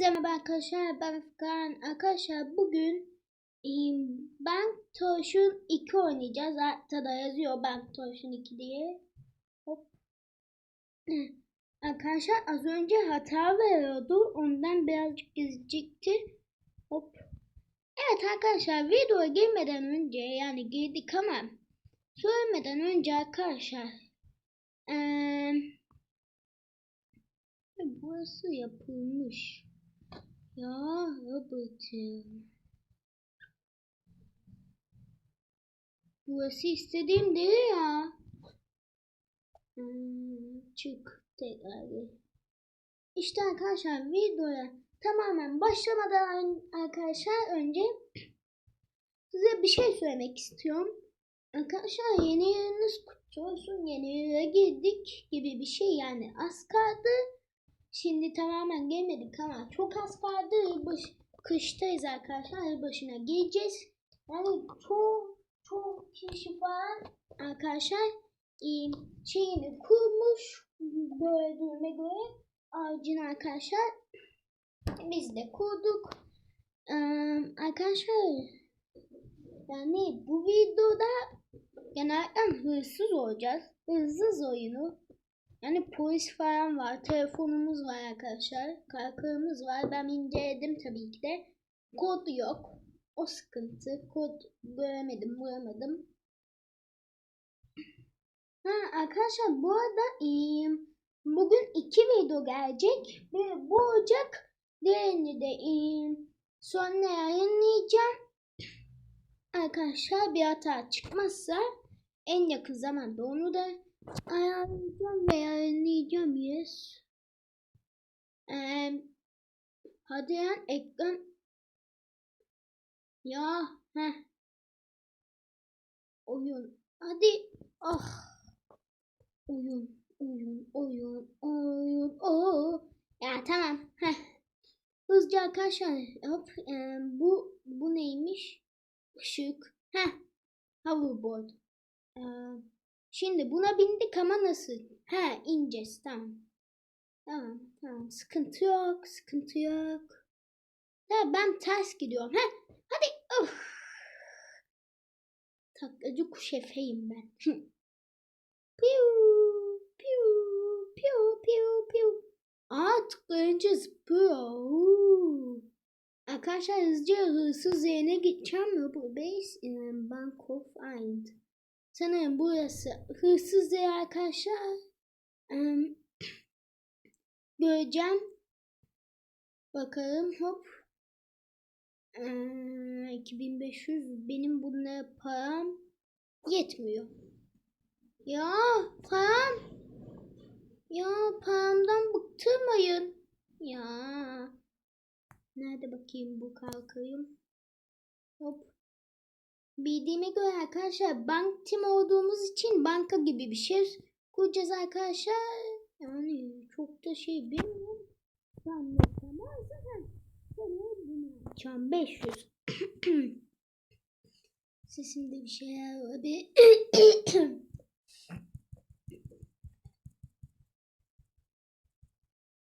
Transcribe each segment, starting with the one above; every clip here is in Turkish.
Hepinize merhaba arkadaşlar ben Furkan. Arkadaşlar bugün Bank Toşun 2 oynayacağız. Altta yazıyor Bank Toşun 2 diye. Hop. Arkadaşlar az önce hata veriyordu. Ondan birazcık gecikti. Hop. Evet arkadaşlar videoya girmeden önce yani girdik ama söylemeden önce arkadaşlar eee Burası yapılmış. Ya Robert'ım. Burası istediğim değil ya. Hmm, çık tekrar. İşte arkadaşlar videoya tamamen başlamadan arkadaşlar önce size bir şey söylemek istiyorum. Arkadaşlar yeni yeriniz kutlu olsun. Yeni yere girdik gibi bir şey yani az kaldı. Şimdi tamamen gelmedik ama çok az kaldı. Yılbaşı, kıştayız arkadaşlar. Yılbaşına geleceğiz. Yani çok çok kişi falan arkadaşlar e, şeyini kurmuş duruma göre ağacın arkadaşlar biz de kurduk. Ee, arkadaşlar yani bu videoda genellikle hırsız olacağız. Hırsız oyunu yani polis falan var. Telefonumuz var arkadaşlar. Kalkığımız var. Ben inceledim tabii ki de. Kod yok. O sıkıntı. Kod göremedim, bulamadım. Ha arkadaşlar bu arada iyiyim. Bugün iki video gelecek. Bir bu olacak. Diğerini de iyiyim. Sonra yayınlayacağım. Arkadaşlar bir hata çıkmazsa en yakın zamanda onu da ayarlayacağım ve ayarlayacağım yes. Ee, hadi yan ekran. Ya heh. Oyun. Hadi. Ah. Oyun. Oyun. Oyun. Oyun. Oo. Ya tamam. Heh. Hızlıca arkadaşlar. Hop. Ee, bu bu neymiş? Işık. Heh. Hoverboard. Ee, Şimdi buna bindik ama nasıl? He ineceğiz tamam. Tamam tamam sıkıntı yok sıkıntı yok. Ya ben ters gidiyorum. He hadi. Of. Taklacı kuş efeyim ben. piu piu piu piu piu. Aa tıklayınca zıplıyor. Arkadaşlar hızlıca hırsız yerine gideceğim. Bu base Bank of Ind. Sanırım burası hırsız yer arkadaşlar. Um, göreceğim. Bakalım hop. Um, 2500 benim bunlara param yetmiyor. Ya param. Ya paramdan bıktırmayın. Ya. Nerede bakayım bu kalkayım. Hop. Bildiğime göre arkadaşlar bank tim olduğumuz için banka gibi bir şey kuracağız arkadaşlar. Yani çok da şey bilmiyorum. Anlatamaz ama bunu açacağım 500. Sesimde bir şeyler var. Bir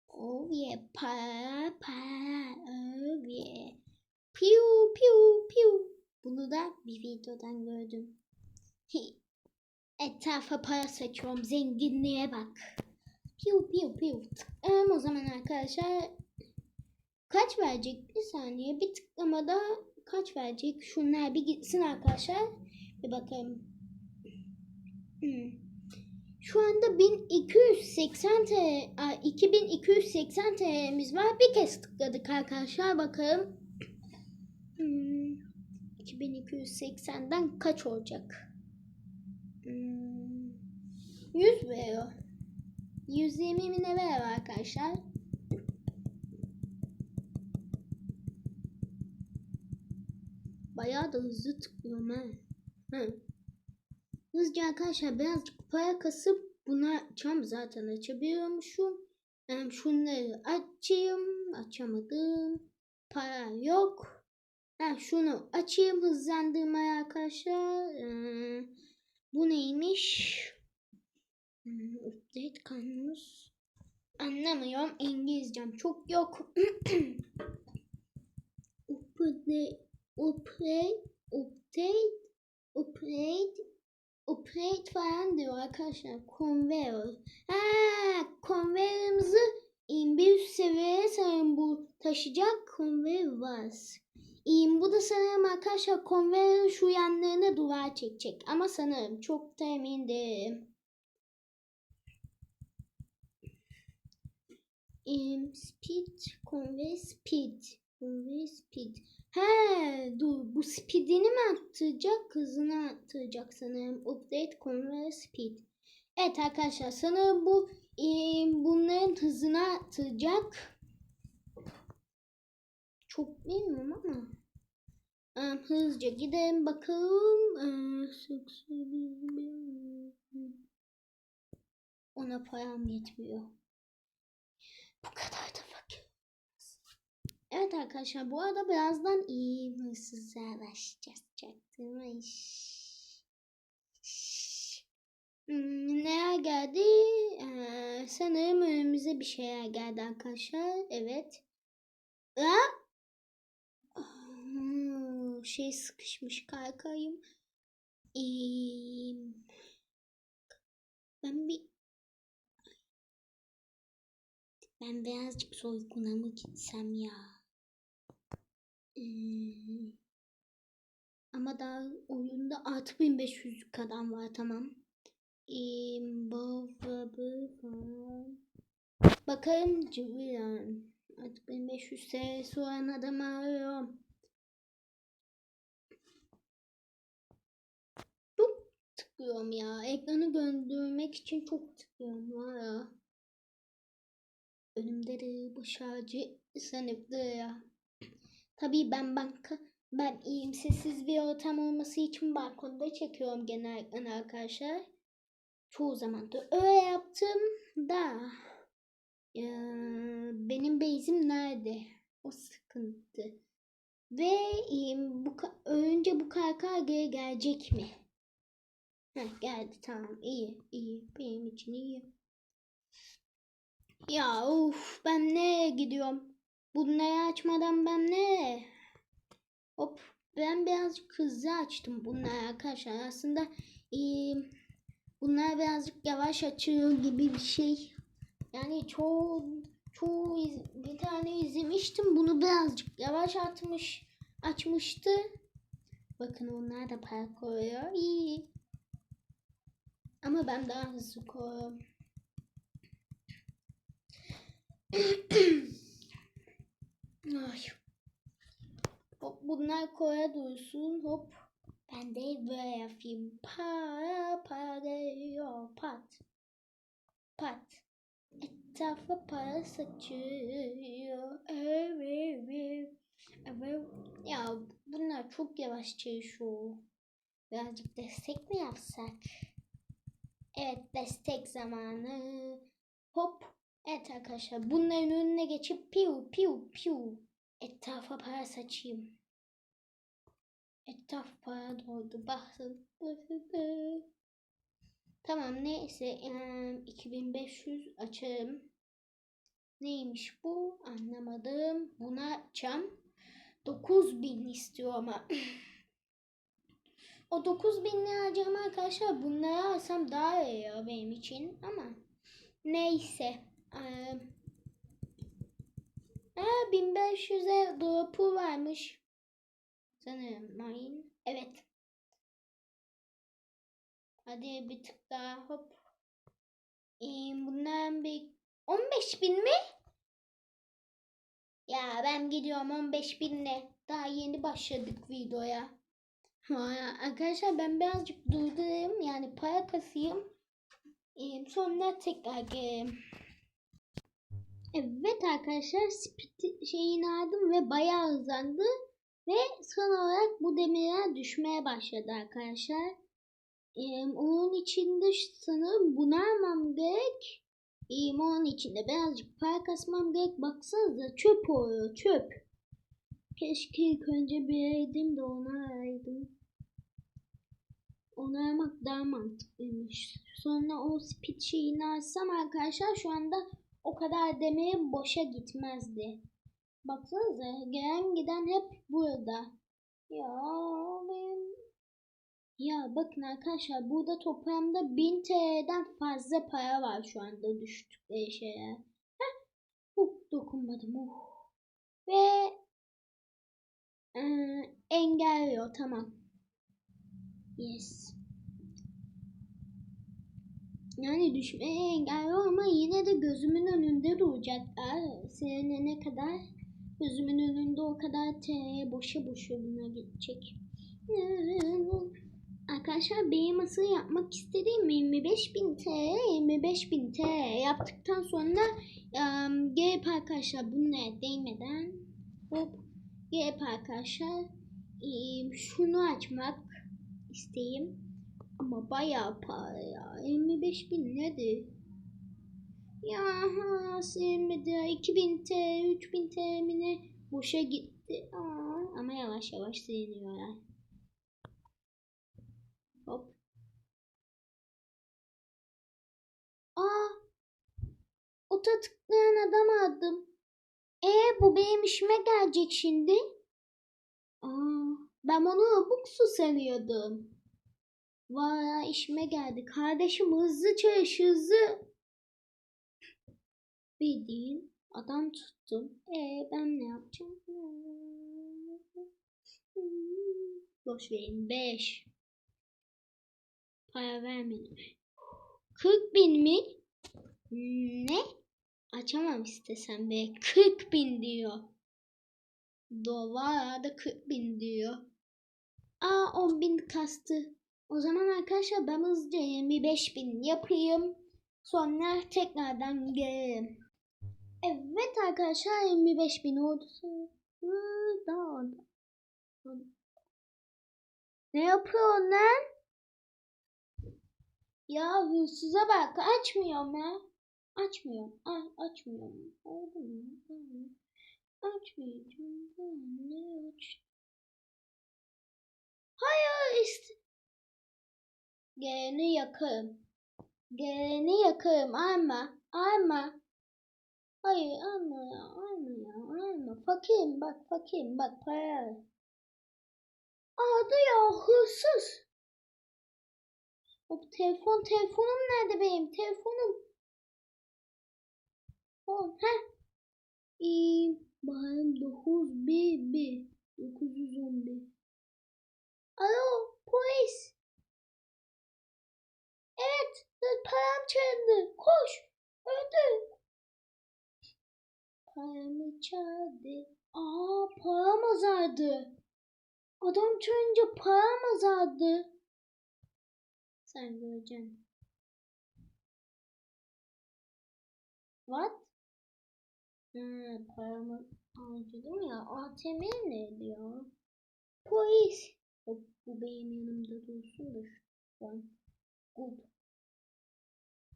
oh yeah, para para, oh yeah. Piu piu piu. Bunu da bir videodan gördüm. Etrafa para saçıyorum. Zenginliğe bak. Piu piu piu. Tıklayalım o zaman arkadaşlar. Kaç verecek? Bir saniye. Bir tıklamada kaç verecek? Şunlar bir gitsin arkadaşlar. Bir bakalım. Hmm. Şu anda 1280 TL, 2280 TL'miz var. Bir kez tıkladık arkadaşlar. Bakalım. Hmm. 2280'den kaç olacak? Hmm, 100 veriyor. 120 mi ne veriyor arkadaşlar? Bayağı da hızlı tıklıyorum ha. Hı. Hızlıca arkadaşlar birazcık para kasıp buna açacağım zaten açabiliyormuşum. Yani şunları açayım. Açamadım. Para yok. Ha, şunu açayım hızlandırmaya arkadaşlar. Ee, bu neymiş? Hmm, update kanunuz. Anlamıyorum. İngilizcem çok yok. Update, upgrade, update, upgrade, upgrade falan diyor arkadaşlar. Conveyor. Ha, bir üst seviyeye sanırım bu taşıyacak conveyor var. Bu da sanırım arkadaşlar konveyörün şu yanlarına duvar çekecek. Ama sanırım çok da emin değilim. Um, speed, convey speed, convey speed. He, dur bu speedini mi arttıracak, hızını arttıracak sanırım. Update convey speed. Evet arkadaşlar sanırım bu e, bunların hızını arttıracak. Çok bilmiyorum ama. Ee, hızlıca gidelim bakalım. Sık- Ona param yetmiyor. Bu kadar da fakir. Evet arkadaşlar bu arada birazdan iyi hırsızlığa başlayacağız. Çaktırmış. Hmm, neler geldi? Ee, sanırım önümüze bir şeyler geldi arkadaşlar. Evet. Aa! Hmm, şey sıkışmış kaykayım. Ee, ben bir ben birazcık soyguna mı gitsem ya? Ama daha oyunda 6500 kadar var tamam. Bakalım Cüvilan. 6500 TL sonra adam arıyorum. Tıklıyorum ya. Ekranı döndürmek için çok tıklıyorum var ya. Önümde de bu şarjı sanıptı ya. Tabii ben banka ben iyiyim sessiz bir ortam olması için balkonda çekiyorum genellikle arkadaşlar. Çoğu zaman da öyle yaptım da. Ee, benim base'im nerede? O sıkıntı. Ve e, bu önce bu geri gelecek mi? Heh, geldi tamam iyi iyi benim için iyi. Ya of ben nereye gidiyorum? Bunları açmadan ben nereye? Hop ben birazcık hızlı açtım bunları arkadaşlar. Aslında e, bunlar birazcık yavaş açıyor gibi bir şey. Yani çoğu çoğu iz- bir tane izlemiştim. Bunu birazcık yavaş atmış açmıştı. Bakın onlar da para koyuyor. İyi. Ama ben daha hızlı koyuyorum. Ay. Hop bunlar koya dursun. Hop. Ben de böyle yapayım. Para para geliyor. Pat. Pat. Etrafa para saçıyor. Evet, evet. Evet. Ya bunlar çok yavaş çalışıyor. Birazcık destek mi yapsak? Evet destek zamanı. Hop. Evet arkadaşlar bunların önüne geçip piu piu piu. Etrafa para saçayım. Etraf para doldu. Bakın. Tamam neyse eee, 2500 açarım. Neymiş bu? Anlamadım. Bunu açacağım. 9000 istiyor ama. o 9000 lira harcama arkadaşlar bunları alsam daha iyi ya benim için ama neyse. Eee Aa, 1500'e drop'u varmış. Sanırım mine. Evet. Hadi bir tık daha hop. Ee, bundan bir 15 bin mi? Ya ben gidiyorum 15 binle. Daha yeni başladık videoya. Ha, Arkadaşlar ben birazcık durdurayım. Yani para kasayım. Ee, sonra tekrar gelelim. Evet arkadaşlar speed şeyini aldım ve bayağı hızlandı. Ve son olarak bu demirler düşmeye başladı arkadaşlar. Ee, onun içinde sanırım bunu almam gerek. Ee, onun içinde birazcık para kasmam gerek. Baksanıza çöp oluyor çöp. Keşke ilk önce de onu araydım. Onu aramak daha mantıklıymış. Sonra o speed şeyini arkadaşlar şu anda o kadar demeye boşa gitmezdi. Baksanıza gelen giden hep burada. Ya benim... Ya bakın arkadaşlar burada toprağımda 1000 TL'den fazla para var şu anda düştükleri şeye. Heh. Uh, dokunmadım. Uh. Ve ee, engelliyor tamam. Yes. Yani düşmeye engelliyor ama yine de gözümün önünde duracaklar. Seninle ne kadar gözümün önünde o kadar TL boşa buna gidecek. Arkadaşlar benim asıl yapmak istediğim 25.000 TL 25.000 TL yaptıktan sonra um, gelip arkadaşlar bunlara değmeden hop gelip arkadaşlar şunu açmak isteyeyim. Ama bayağı para ya. 25 bin nedir? Ya ha sevmedi. 2000 TL, 3000 TL mi? Boşa gitti. Aa, ama yavaş yavaş siliniyorlar. Hop. Aa! Ota tıklayan adam aldım. E bu benim işime gelecek şimdi. Aa, ben onu buksu sanıyordum. Vay işime geldi. Kardeşim hızlı çalış hızlı. Bildiğin adam tuttum. E ben ne yapacağım? Boş verin. 5. Para vermedim. 40 bin mi? Ne? Açamam istesem be. 40 bin diyor. Dolar da 40 bin diyor. Aa 10 bin kastı. O zaman arkadaşlar ben hızlıca 25 bin yapayım. Sonra tekrardan gelelim. Evet arkadaşlar 25 bin oldu. Daha Ne yapıyor lan? Ya hırsıza bak açmıyorum ya. Açmıyorum. Ay, açmıyorum. Oldu mu? Açmayacağım. Ne aç? Hayır işte. Geleni yakarım. Geleni yakarım. Alma. Alma. Hayır alma ya. Alma ya. Alma. Fakirim bak fakirim bak para. Adı ya hırsız. O telefon telefonum nerede benim? Telefonum. Oh, he. İyi. Bayım 9 1 1 911. Alo polis. Param çalındı. Koş. Öldü. Paramı çaldı. Aa param azaldı. Adam çalınca param azaldı. Sen göreceksin. What? Hmm, paramı harcadım ya. ATM neydi ya? Polis. Hop, bu benim yanımda dursun da şu an. Good.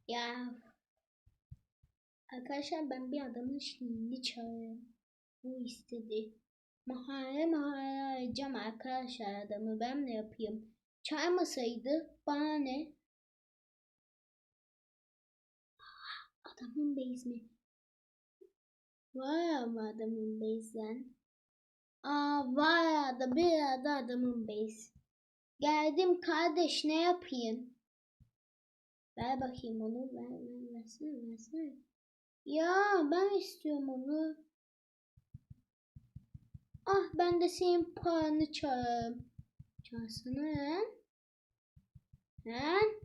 Ya. Arkadaşlar ben bir adamın şimdi çağırıyorum. Bu istedi. Mahalle mahalle arayacağım arkadaşlar adamı. Ben ne yapayım? Çağırmasaydı bana ne? Adamın bezmi. Var ama adamın bezden. Aa var da bir adamın bez. Geldim kardeş ne yapayım? Ver bakayım onu. Ver, ver, versene, versene. Ya ben istiyorum onu. Ah ben de senin paranı çalarım. Çalsana lan. Lan.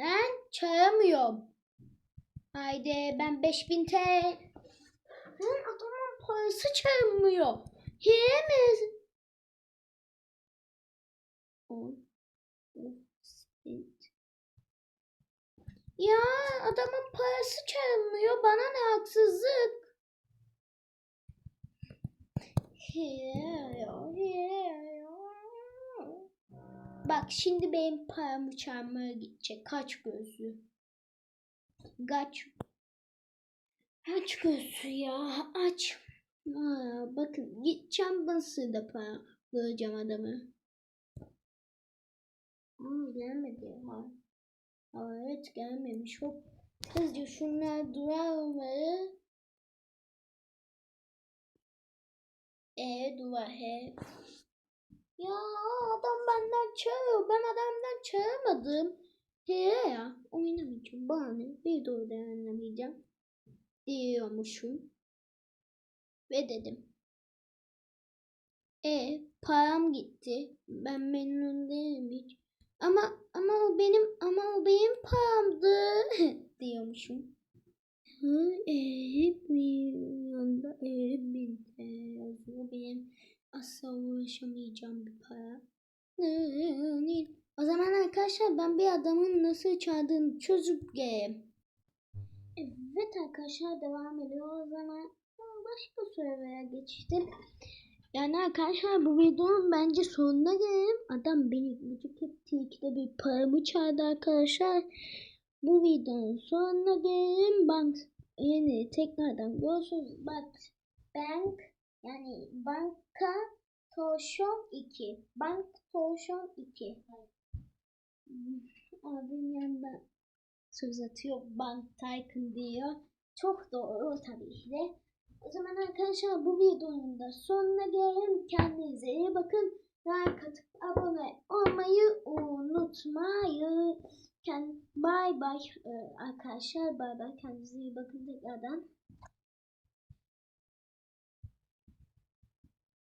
Lan çalamıyorum. Haydi ben 5000 TL. Lan adamın parası çalınmıyor. Hile mi? On. Ya adamın parası çalınmıyor. Bana ne haksızlık. Bak şimdi benim paramı çalmaya gidecek. Kaç gözlü? Kaç? Aç gözlü ya aç. Aa, bakın gideceğim nasıl da para bulacağım adamı. Aa, gelmedi ya. Evet gelmemiş hop. Hızlıca şunlar duvarları. E duvar he. Ya adam benden çağırıyor. Ben adamdan çağırmadım. He ya oynamayacağım. Bana ne? Bir de oynamayacağım. Diyormuşum. Ve dedim. E param gitti. Ben memnun değilim hiç. Ama ama o benim ama o benim paramdı diyormuşum. Hı, e, hep bir yanda bin e, yazıyor. Benim asla ulaşamayacağım bir para. O zaman arkadaşlar ben bir adamın nasıl çağırdığını çözüp geleyim. Evet arkadaşlar devam ediyor. O zaman başka soruya geçtim. Yani arkadaşlar bu videonun bence sonuna gelelim. Adam beni gıcık etti. İkide bir paramı çaldı arkadaşlar. Bu videonun sonuna gelelim. Bank yeni tekrardan görüşürüz. Bak bank yani banka Toşon 2. Bank Toşon 2. Abim yanında söz atıyor. Bank Tycoon diyor. Çok doğru tabii ki de. O zaman arkadaşlar bu videonun da sonuna gelelim. Kendinize iyi bakın. Like atıp abone olmayı unutmayın. Bye bye arkadaşlar. Bye bye. Kendinize iyi bakın tekrardan.